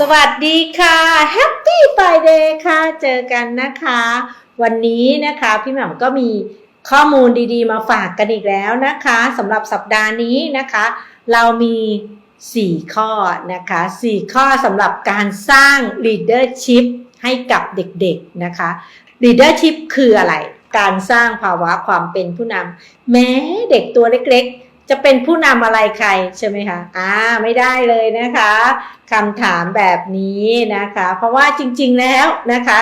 สวัสดีค่ะแฮปปี้ f ฟเดย์ค่ะ เจอกันนะคะ วันนี้นะคะพี่หม่ำก็มีข้อมูลดีๆ มาฝากกันอีกแล้วนะคะสำหรับสัปดาห์นี้นะคะ เรามี 4 ข้อนะคะ 4 ข้อสำหรับการสร้าง leadership ให้กับเด็กๆนะคะ leadership คืออะไร การสร้างภาวะความเป็นผู้นำแม้เด็กตัวเล็กๆ จะเป็นผู้นำอะไรใครใช่ไหมคะอ่าไม่ได้เลยนะคะคำถามแบบนี้นะคะ เพราะว่าจริงๆแล้วนะคะ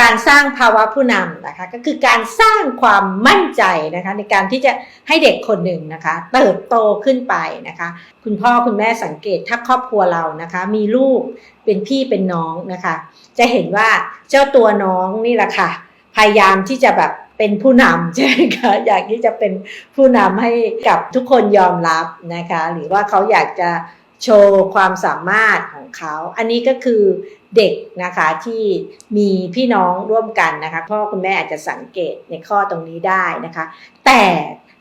การสร้างภาวะผู้นำนะคะ ก็คือการสร้างความมั่นใจนะคะ ในการที่จะให้เด็กคนหนึ่งนะคะ เติบโตขึ้นไปนะคะ คุณพ่อคุณแม่สังเกตถ้าครอบครัวเรานะคะ มีลูกเป็นพี่เป็นน้องนะคะ จะเห็นว่าเจ้าตัวน้องนี่แหละค่ะ พยายามที่จะแบบ เป็นผู้นำใช่ไหมคะอยากที่จะเป็นผู้นำให้กับทุกคนยอมรับนะคะ หรือว่าเขาอยากจะโชว์ความสามารถของเขา อันนี้ก็คือเด็กนะคะที่มีพี่น้องร่วมกันนะคะพ่อคุณแม่อาจจะสังเกตในข้อตรงนี้ได้นะคะ แต่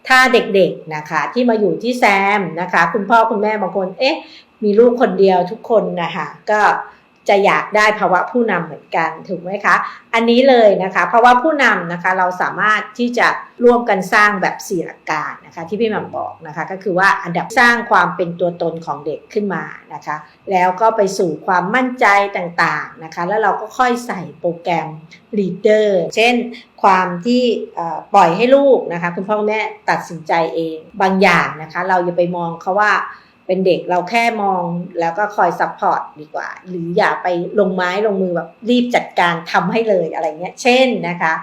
ถ้าเด็กๆนะคะที่มาอยู่ที่แซมนะคะ คุณพ่อคุณแม่บางคนเอ๊ะมีลูกคนเดียวทุกคนนะคะก็ จะอยากได้ภาวะผู้นำเหมือนกันถูกไหมคะ อันนี้เลยนะคะภาวะผู้นำนะคะเราสามารถที่จะร่วมกันสร้างแบบสี่หลักการนะคะที่พี่หม่ำบอกนะคะก็คือว่าอันดับสร้างความเป็นตัวตนของเด็กขึ้นมานะคะ แล้วก็ไปสู่ความมั่นใจต่างๆนะคะ แล้วเราก็ค่อยใส่โปรแกรม leader เช่นความที่ปล่อยให้ลูกนะคะ คุณพ่อคุณแม่ตัดสินใจเองบางอย่างนะคะ เราอย่าไปมองเขาว่า เป็นเด็กเราแค่มองแล้วก็คอยซัพพอร์ตดีกว่า หรืออย่าไปลงไม้ลงมือแบบรีบจัดการทำให้เลยอะไรเงี้ย เช่นนะคะ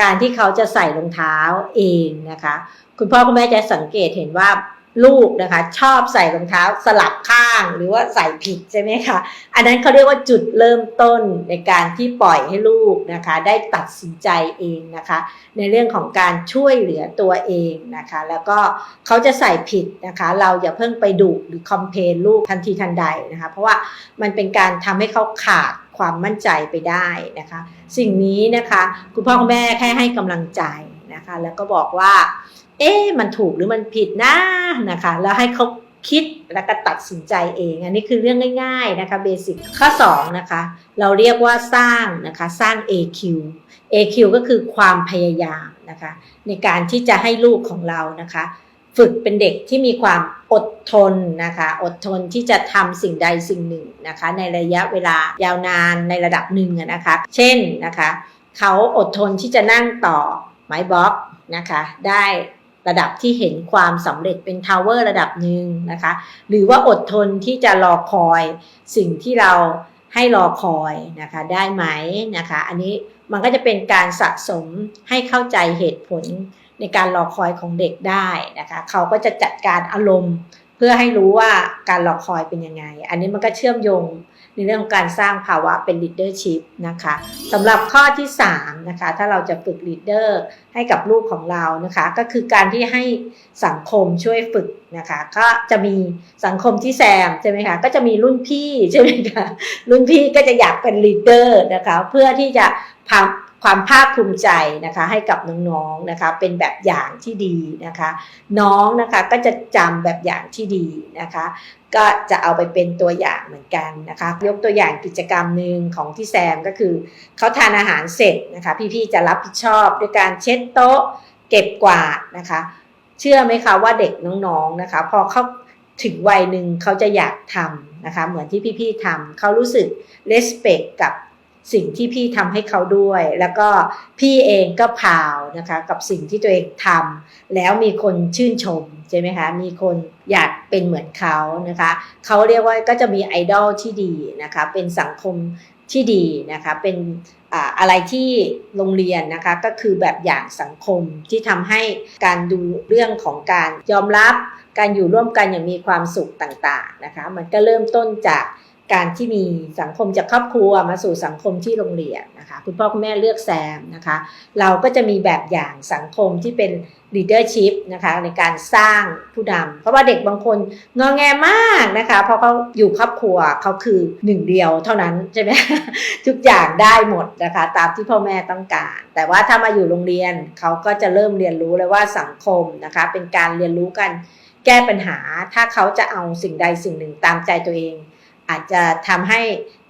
การที่เขาจะใส่รองเท้าเองนะคะ คุณพ่อคุณแม่จะสังเกตเห็นว่า ลูกนะคะ ชอบใส่รองเท้าสลับข้างหรือว่าใส่ผิดใช่ไหมคะ อันนั้นเขาเรียกว่าจุดเริ่มต้นในการที่ปล่อยให้ลูกนะคะ ได้ตัดสินใจเองนะคะ ในเรื่องของการช่วยเหลือตัวเองนะคะ แล้วก็เขาจะใส่ผิดนะคะ เราอย่าเพิ่งไปดุหรือคอมเพนลูกทันทีทันใดนะคะ เพราะว่ามันเป็นการทำให้เขาขาดความมั่นใจไปได้นะคะ สิ่งนี้นะคะ คุณพ่อคุณแม่แค่ให้กำลังใจนะคะ แล้วก็บอกว่า เอ๊ะมันถูกหรือมันผิดนะนะคะ แล้วให้เขาคิดแล้วก็ตัดสินใจเอง อันนี้คือเรื่องง่ายๆนะคะเบสิกข้อ2นะคะเราเรียกว่าสร้างนะคะสร้าง AQ AQ ก็คือความพยายามนะคะในการที่จะให้ลูกของเรานะคะ ฝึกเป็นเด็กที่มีความอดทนนะคะอดทนที่จะทำสิ่งใดสิ่งหนึ่งนะคะ ในระยะเวลายาวนานในระดับหนึ่งนะคะ เช่นนะคะเขาอดทนที่จะนั่งต่อไม้บล็อกนะคะได้ ระดับที่เห็นความสำเร็จเป็นทาวเวอร์ระดับหนึ่งนะคะ หรือว่าอดทนที่จะรอคอยสิ่งที่เราให้รอคอยนะคะได้ไหมนะคะ อันนี้มันก็จะเป็นการสะสมให้เข้าใจเหตุผลในการรอคอยของเด็กได้นะคะ เขาก็จะจัดการอารมณ์เพื่อให้รู้ว่าการรอคอยเป็นยังไง อันนี้มันก็เชื่อมโยง ในเรื่องของการสร้างภาวะเป็น leadership นะคะสำหรับข้อที่3นะคะถ้าเราจะฝึก leader ให้กับลูกของเรานะคะก็คือการที่ให้สังคมช่วยฝึกนะคะก็จะมีสังคมที่แซมใช่ไหมคะก็จะมีรุ่นพี่ใช่ไหมคะรุ่นพี่ก็จะอยากเป็น leader นะคะเพื่อที่จะ ความภาคภูมิใจนะคะให้กับน้องๆนะคะเป็นแบบอย่างที่ดีนะคะ น้องนะคะก็จะจำแบบอย่างที่ดีนะคะ ก็จะเอาไปเป็นตัวอย่างเหมือนกันนะคะ ยกตัวอย่างกิจกรรมหนึ่งของที่แซมก็คือเขาทานอาหารเสร็จนะคะ พี่ๆจะรับผิดชอบด้วยการเช็ดโต๊ะ เก็บกวาดนะคะ เชื่อไหมคะว่าเด็กน้องๆนะคะ พอเขาถึงวัยหนึ่งเขาจะอยากทำนะคะ เหมือนที่พี่ๆทำเขารู้สึก respect กับ สิ่งที่พี่ทำให้เขาด้วย แล้วก็พี่เองก็พาวนะคะกับสิ่งที่ตัวเองทำแล้วมีคนชื่นชมใช่ไหมคะมีคนอยากเป็นเหมือนเขานะคะเขาเรียกว่าก็จะมีไอดอลที่ดีนะคะเป็นสังคมที่ดีนะคะเป็นอะไรที่โรงเรียนนะคะก็คือแบบอย่างสังคมที่ทำให้การดูเรื่องของการยอมรับการอยู่ร่วมกันอย่างมีความสุขต่างๆนะคะมันก็เริ่มต้นจาก การที่มีสังคมจากครอบครัวมาสู่สังคมที่โรงเรียนนะคะ คุณพ่อคุณแม่เลือกแซมนะคะ เราก็จะมีแบบอย่างสังคมที่เป็น leadership นะคะในการสร้างผู้นำเพราะว่าเด็กบางคนงอแงมากนะคะเพราะเขาอยู่ครอบครัวเขาคือหนึ่งเดียวเท่านั้นใช่ไหมทุกอย่างได้หมดนะคะ ตามที่พ่อแม่ต้องการ แต่ว่าถ้ามาอยู่โรงเรียนเขาก็จะเริ่มเรียนรู้เลยว่าสังคมนะคะ เป็นการเรียนรู้กันแก้ปัญหาถ้าเขาจะเอาสิ่งใดสิ่งหนึ่งตามใจตัวเอง อาจจะทำให้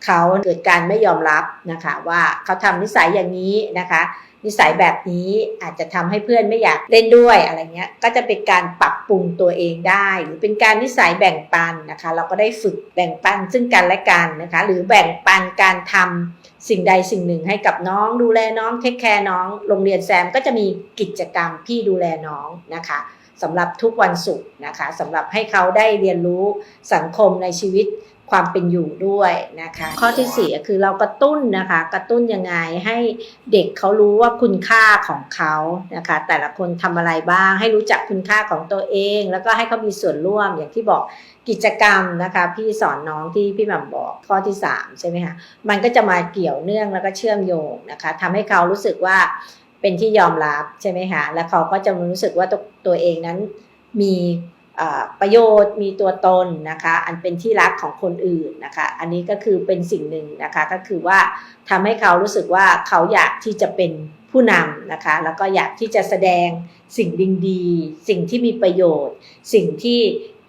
เขาเกิดการไม่ยอมรับนะคะ ว่าเขาทำนิสัยอย่างนี้นะคะนิสัยแบบนี้อาจจะทำให้เพื่อนไม่อยากเล่นด้วยอะไรเงี้ย ก็จะเป็นการปรับปรุงตัวเองได้ หรือเป็นการนิสัยแบ่งปันนะคะ เราก็ได้ฝึกแบ่งปันซึ่งกันและกันนะคะ หรือแบ่งปันการทำสิ่งใดสิ่งหนึ่งให้กับน้องดูแลน้องเทคแคร์น้อง โรงเรียนแซมก็จะมีกิจกรรมพี่ดูแลน้องนะคะสำหรับทุกวันศุกร์นะคะสำหรับให้เขาได้เรียนรู้สังคมในชีวิต ความเป็นอยู่ด้วยนะคะ ข้อที่สี่ก็คือเรากระตุ้นนะคะ กระตุ้นยังไงให้เด็กเขารู้ว่าคุณค่าของเขานะคะ แต่ละคนทำอะไรบ้าง ให้รู้จักคุณค่าของตัวเอง แล้วก็ให้เขามีส่วนร่วมอย่างที่บอกกิจกรรมนะคะ พี่สอนน้องที่พี่แหม่มบอกข้อที่สามใช่ไหมคะมันก็จะมาเกี่ยวเนื่องแล้วก็เชื่อมโยงนะคะทำให้เขารู้สึกว่าเป็นที่ยอมรับใช่ไหมคะแล้วเขาก็จะรู้สึกว่าตัวตัวเองนั้นมี ประโยชน์มีตัวตนนะคะอันเป็นที่รักของคนอื่นนะคะอันนี้ก็คือเป็นสิ่งหนึ่งนะคะก็คือว่าทำให้เขารู้สึกว่าเขาอยากที่จะเป็นผู้นำนะคะแล้วก็อยากที่จะแสดงสิ่งดีๆสิ่งที่มีประโยชน์ สิ่งที่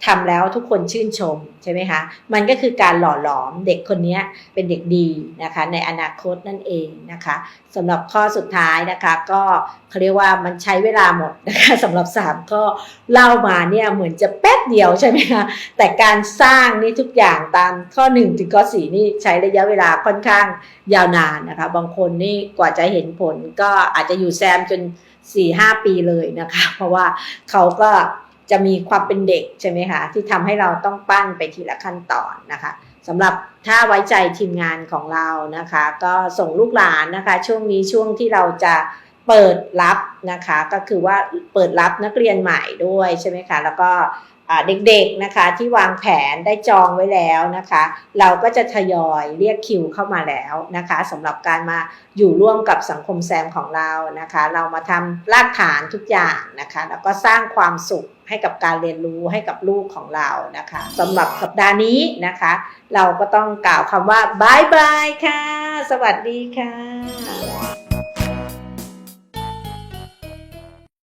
ทำแล้วทุกคนชื่นชมใช่ไหมคะ มันก็คือการหล่อหลอมเด็กคนนี้เป็นเด็กดีนะคะ ในอนาคตนั่นเองนะคะสำหรับข้อสุดท้ายนะคะ ก็เขาเรียกว่ามันใช้เวลาหมดนะคะสำหรับสามข้อเล่ามาเนี่ยเหมือนจะแป๊บเดียวใช่ไหมคะแต่การสร้างนี่ทุกอย่างตามข้อ 1 ถึงข้อ4นี่ใช้ระยะเวลาค่อนข้างยาวนานนะคะ บางคนนี่กว่าจะเห็นผลก็อาจจะอยู่แซมจน4-5 ปีเลยนะคะ เพราะว่าเขาก็ จะมีความเป็นเด็กใช่ไหมคะที่ทำให้เราต้องปั้นไปทีละขั้นตอนนะคะสำหรับถ้าไว้ใจทีมงานของเรานะคะ ก็ส่งลูกหลานนะคะ ช่วงนี้ช่วงที่เราจะเปิดรับ นะคะ ก็คือว่าเปิดรับนักเรียนใหม่ด้วยใช่ไหมคะแล้วก็เด็กๆนะคะที่วางแผนได้จองไว้แล้วนะคะ เราก็จะทยอยเรียกคิวเข้ามาแล้วนะคะสำหรับการมาอยู่ร่วมกับสังคมแซมของเรานะคะ เรามาทำรากฐานทุกอย่างนะคะ แล้วก็สร้างความสุขให้กับการเรียนรู้ให้กับลูกของเรานะคะสำหรับสัปดาห์นี้นะคะ เราก็ต้องกล่าวคำว่าบายบายค่ะ สวัสดีค่ะ